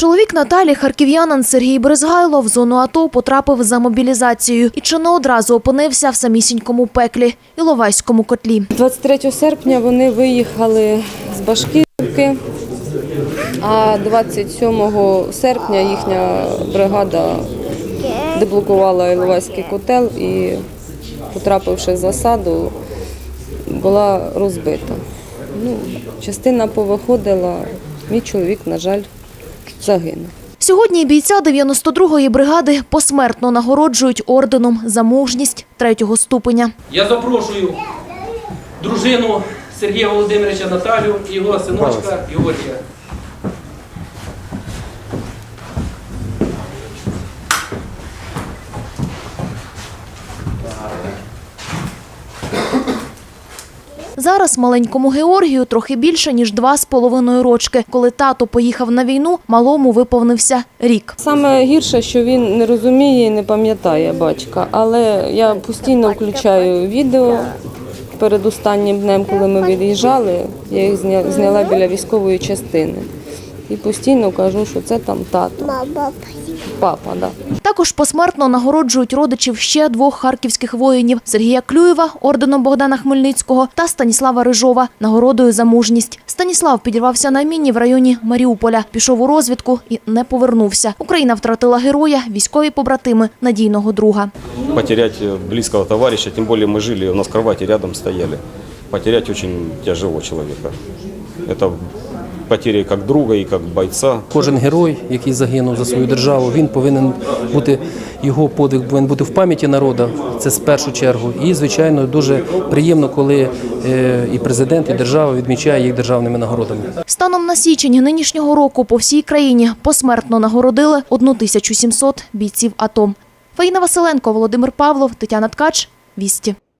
Чоловік Наталі, харків'янин Сергій Брезгайло в зону АТО потрапив за мобілізацією і чи не одразу опинився в самісінькому пеклі – Іловайському котлі. 23 серпня вони виїхали з Башкирки, а 27 серпня їхня бригада деблокувала Іловайський котел і, потрапивши в засаду, була розбита. Ну, частина повиходила, мій чоловік, на жаль, загинув. Сьогодні бійця 92-ї бригади посмертно нагороджують орденом за мужність третього ступеня. Я запрошую дружину Сергія Володимировича Наталю і його синочка Георгія. Зараз маленькому Георгію трохи більше, ніж два з половиною рочки. Коли тато поїхав на війну, малому виповнився рік. Саме гірше, що він не розуміє і не пам'ятає батька, але я постійно включаю відео перед останнім днем, коли ми від'їжджали. Я їх зня- зняла біля військової частини І постійно кажу, що це там тато. Папа, да. Також посмертно нагороджують родичів ще двох харківських воїнів – Сергія Клюєва орденом Богдана Хмельницького та Станіслава Рижова нагородою за мужність. Станіслав підірвався на міні в районі Маріуполя, пішов у розвідку і не повернувся. Україна втратила героя, військові побратими, надійного друга. Потерять э, близкого товарища, тем более мы жили, у нас кровати рядом стояли. Потерять очень тяжело человека. Это потери как друга и как бойца. Кожен герой, який загинув за свою державу, він повинен бути його подвиг повинен бути в пам'яті народу. Це з першу чергу. І звичайно дуже приємно, коли е, і президент, і держава відмічає їх державними нагородами. Станом на січень нинішнього року по всій країні посмертно нагородили 1700 бійців АТО. Фаїна Василенко, Володимир Павлов, Тетяна Ткач. Вісті.